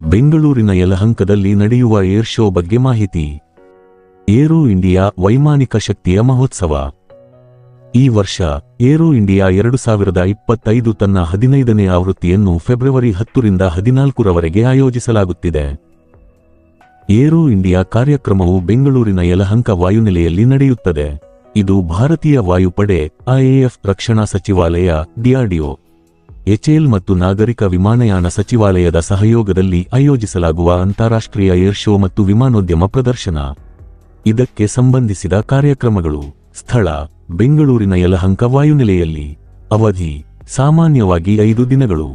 ಬೆಂಗಳೂರಿನ ಯಲಹಂಕದಲ್ಲಿ ನಡೆಯುವ air show ಬಗ್ಗೆ ಮಾಹಿತಿ. ಏರೋ ಇಂಡಿಯಾ ವೈಮಾನಿಕ ಶಕ್ತಿಯ ಮಹೋತ್ಸವ. ಈ ವರ್ಷ ಏರೋ ಇಂಡಿಯಾ ಎರಡು ಸಾವಿರದ ಇಪ್ಪತ್ತೈದು ತನ್ನ ಹದಿನೈದನೇ ಆವೃತ್ತಿಯನ್ನು ಫೆಬ್ರವರಿ ಹತ್ತರಿಂದ ಹದಿನಾಲ್ಕರವರೆಗೆ ಆಯೋಜಿಸಲಾಗುತ್ತಿದೆ. ಏರೋ ಇಂಡಿಯಾ ಕಾರ್ಯಕ್ರಮವು ಬೆಂಗಳೂರಿನ ಯಲಹಂಕ ವಾಯುನೆಲೆಯಲ್ಲಿ ನಡೆಯುತ್ತದೆ. ಇದು ಭಾರತೀಯ ವಾಯುಪಡೆ ಐಎಎಫ್ ರಕ್ಷಣಾ ಸಚಿವಾಲಯ ಡಿಆರ್ಡಿಒ ಎಚ್ಎಎಲ್ ಮತ್ತು ನಾಗರಿಕ ವಿಮಾನಯಾನ ಸಚಿವಾಲಯದ ಸಹಯೋಗದಲ್ಲಿ ಆಯೋಜಿಸಲಾಗುವ ಅಂತಾರಾಷ್ಟ್ರೀಯ ಏರ್ ಶೋ ಮತ್ತು ವಿಮಾನೋದ್ಯಮ ಪ್ರದರ್ಶನ. ಇದಕ್ಕೆ ಸಂಬಂಧಿಸಿದ ಕಾರ್ಯಕ್ರಮಗಳು, ಸ್ಥಳ, ಬೆಂಗಳೂರಿನ ಯಲಹಂಕ ವಾಯುನೆಲೆಯಲ್ಲಿ, ಅವಧಿ, ಸಾಮಾನ್ಯವಾಗಿ ಐದು ದಿನಗಳು.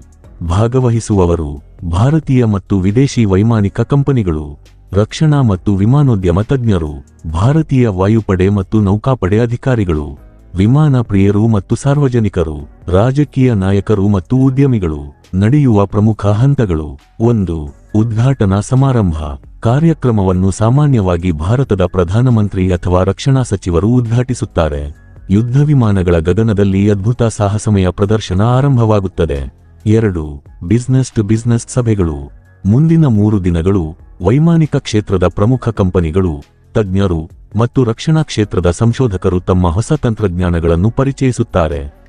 ಭಾಗವಹಿಸುವವರು, ಭಾರತೀಯ ಮತ್ತು ವಿದೇಶಿ ವೈಮಾನಿಕ ಕಂಪನಿಗಳು, ರಕ್ಷಣಾ ಮತ್ತು ವಿಮಾನೋದ್ಯಮ ತಜ್ಞರು, ಭಾರತೀಯ ವಾಯುಪಡೆ ಮತ್ತು ನೌಕಾಪಡೆ ಅಧಿಕಾರಿಗಳು. ವಿಮಾನ ಪ್ರಿಯರು ಮತ್ತು ಸಾರ್ವಜನಿಕರು, ರಾಜಕೀಯ ನಾಯಕರು ಮತ್ತು ಉದ್ಯಮಿಗಳು, ನಡೆಯುವ ಪ್ರಮುಖ ಹಂತಗಳು. ಒಂದು, ಉದ್ಘಾಟನಾ ಸಮಾರಂಭ. ಕಾರ್ಯಕ್ರಮವನ್ನು ಸಾಮಾನ್ಯವಾಗಿ ಭಾರತದ ಪ್ರಧಾನಮಂತ್ರಿ ಅಥವಾ ರಕ್ಷಣಾ ಸಚಿವರು ಉದ್ಘಾಟಿಸುತ್ತಾರೆ. ಯುದ್ಧ ವಿಮಾನಗಳ ಗಗನದಲ್ಲಿ ಅದ್ಭುತ ಸಾಹಸಮಯ ಪ್ರದರ್ಶನ ಆರಂಭವಾಗುತ್ತದೆ. ಎರಡು ಬಿಸ್ನೆಸ್ ಟು ಬಿಸ್ನೆಸ್ ಸಭೆಗಳು. ಮುಂದಿನ ಮೂರು ದಿನಗಳು ವೈಮಾನಿಕ ಕ್ಷೇತ್ರದ ಪ್ರಮುಖ ಕಂಪನಿಗಳು, ತಜ್ಞರು ಮತ್ತು ರಕ್ಷಣಾ ಕ್ಷೇತ್ರದ ಸಂಶೋಧಕರು ತಮ್ಮ ಹೊಸ ತಂತ್ರಜ್ಞಾನಗಳನ್ನು ಪರಿಚಯಿಸುತ್ತಾರೆ.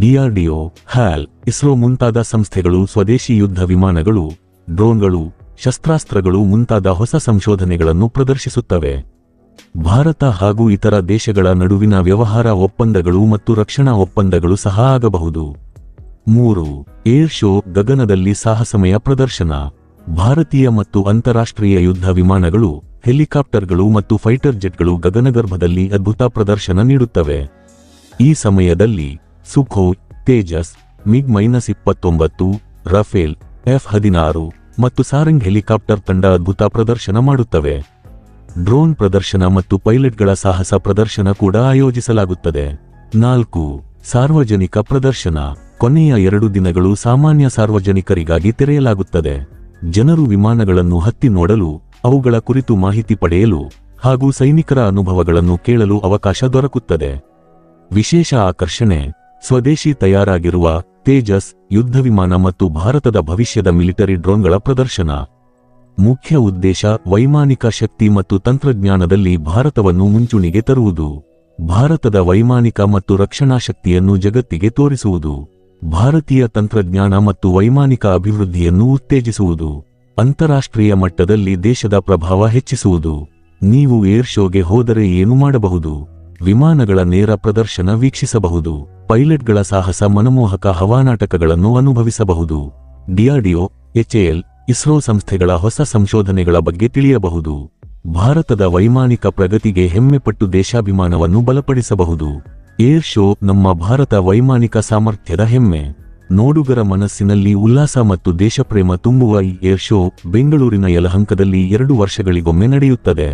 ಡಿಆರ್ಡಿಒ, ಹ್ಯಾಲ್, ಇಸ್ರೋ ಮುಂತಾದ ಸಂಸ್ಥೆಗಳು ಸ್ವದೇಶಿ ಯುದ್ಧ ವಿಮಾನಗಳು, ಡ್ರೋನ್ಗಳು, ಶಸ್ತ್ರಾಸ್ತ್ರಗಳು ಮುಂತಾದ ಹೊಸ ಸಂಶೋಧನೆಗಳನ್ನು ಪ್ರದರ್ಶಿಸುತ್ತವೆ. ಭಾರತ ಹಾಗೂ ಇತರ ದೇಶಗಳ ನಡುವಿನ ವ್ಯವಹಾರ ಒಪ್ಪಂದಗಳು ಮತ್ತು ರಕ್ಷಣಾ ಒಪ್ಪಂದಗಳು ಸಹ ಆಗಬಹುದು. ಮೂರು, ಏರ್ ಶೋ ಗಗನದಲ್ಲಿ ಸಾಹಸಮಯ ಪ್ರದರ್ಶನ. ಭಾರತೀಯ ಮತ್ತು ಅಂತಾರಾಷ್ಟ್ರೀಯ ಯುದ್ಧ ವಿಮಾನಗಳು, ಹೆಲಿಕಾಪ್ಟರ್ಗಳು ಮತ್ತು ಫೈಟರ್ ಜೆಟ್ಗಳು ಗಗನಗರ್ಭದಲ್ಲಿ ಅದ್ಭುತ ಪ್ರದರ್ಶನ ನೀಡುತ್ತವೆ. ಈ ಸಮಯದಲ್ಲಿ ಸುಖೋಯ್ ತೇಜಸ್, ಮಿಗ್ ಮೈನಸ್ ಇಪ್ಪತ್ತೊಂಬತ್ತು, ರಫೇಲ್, ಎಫ್ ಹದಿನಾರು ಮತ್ತು ಸಾರಂಗ್ ಹೆಲಿಕಾಪ್ಟರ್ ತಂಡ ಅದ್ಭುತ ಪ್ರದರ್ಶನ ಮಾಡುತ್ತವೆ. ಡ್ರೋನ್ ಪ್ರದರ್ಶನ ಮತ್ತು ಪೈಲಟ್ಗಳ ಸಾಹಸ ಪ್ರದರ್ಶನ ಕೂಡ ಆಯೋಜಿಸಲಾಗುತ್ತದೆ. ನಾಲ್ಕು, ಸಾರ್ವಜನಿಕ ಪ್ರದರ್ಶನ. ಕೊನೆಯ ಎರಡು ದಿನಗಳು ಸಾಮಾನ್ಯ ಸಾರ್ವಜನಿಕರಿಗಾಗಿ ತೆರೆಯಲಾಗುತ್ತದೆ. ಜನರು ವಿಮಾನಗಳನ್ನು ಹತ್ತಿ ನೋಡಲು, ಅವುಗಳ ಕುರಿತು ಮಾಹಿತಿ ಪಡೆಯಲು ಹಾಗೂ ಸೈನಿಕರ ಅನುಭವಗಳನ್ನು ಕೇಳಲು ಅವಕಾಶ ದೊರಕುತ್ತದೆ. ವಿಶೇಷ ಆಕರ್ಷಣೆ, ಸ್ವದೇಶಿ ತಯಾರಾಗಿರುವ ತೇಜಸ್ ಯುದ್ಧ ವಿಮಾನ ಮತ್ತು ಭಾರತದ ಭವಿಷ್ಯದ ಮಿಲಿಟರಿ ಡ್ರೋನ್ಗಳ ಪ್ರದರ್ಶನ. ಮುಖ್ಯ ಉದ್ದೇಶ ವೈಮಾನಿಕ ಶಕ್ತಿ ಮತ್ತು ತಂತ್ರಜ್ಞಾನದಲ್ಲಿ ಭಾರತವನ್ನು ಮುಂಚೂಣಿಗೆ ತರುವುದು. ಭಾರತದ ವೈಮಾನಿಕ ಮತ್ತು ರಕ್ಷಣಾ ಶಕ್ತಿಯನ್ನು ಜಗತ್ತಿಗೆ ತೋರಿಸುವುದು. ಭಾರತೀಯ ತಂತ್ರಜ್ಞಾನ ಮತ್ತು ವೈಮಾನಿಕ ಅಭಿವೃದ್ಧಿಯನ್ನು ಉತ್ತೇಜಿಸುವುದು, ಅಂತಾರಾಷ್ಟ್ರೀಯ ಮಟ್ಟದಲ್ಲಿ ದೇಶದ ಪ್ರಭಾವ ಹೆಚ್ಚಿಸುವುದು. ನೀವು ಏರ್ ಶೋಗೆ ಹೋದರೆ ಏನು ಮಾಡಬಹುದು? ವಿಮಾನಗಳ ನೇರ ಪ್ರದರ್ಶನ ವೀಕ್ಷಿಸಬಹುದು. ಪೈಲಟ್ಗಳ ಸಾಹಸ ಮನಮೋಹಕ ಹವಾನಾಟಕಗಳನ್ನು ಅನುಭವಿಸಬಹುದು. ಡಿಆರ್ಡಿಒ, ಎಚ್ಎಎಲ್, ಇಸ್ರೋ ಸಂಸ್ಥೆಗಳ ಹೊಸ ಸಂಶೋಧನೆಗಳ ಬಗ್ಗೆ ತಿಳಿಯಬಹುದು. ಭಾರತದ ವೈಮಾನಿಕ ಪ್ರಗತಿಗೆ ಹೆಮ್ಮೆಪಟ್ಟು ದೇಶಾಭಿಮಾನವನ್ನು ಬಲಪಡಿಸಬಹುದು. ಏರ್ ಶೋ ನಮ್ಮ ಭಾರತ ವೈಮಾನಿಕ ಸಾಮರ್ಥ್ಯದ ಹೆಮ್ಮೆ. ನೋಡುಗರ ಮನಸ್ಸಿನಲ್ಲಿ ಉಲ್ಲಾಸ ಮತ್ತು ದೇಶಪ್ರೇಮ ತುಂಬುವ ಈ ಏರ್ ಶೋ ಬೆಂಗಳೂರಿನ ಯಲಹಂಕದಲ್ಲಿ ಎರಡು ವರ್ಷಗಳಿಗೊಮ್ಮೆ ನಡೆಯುತ್ತದೆ.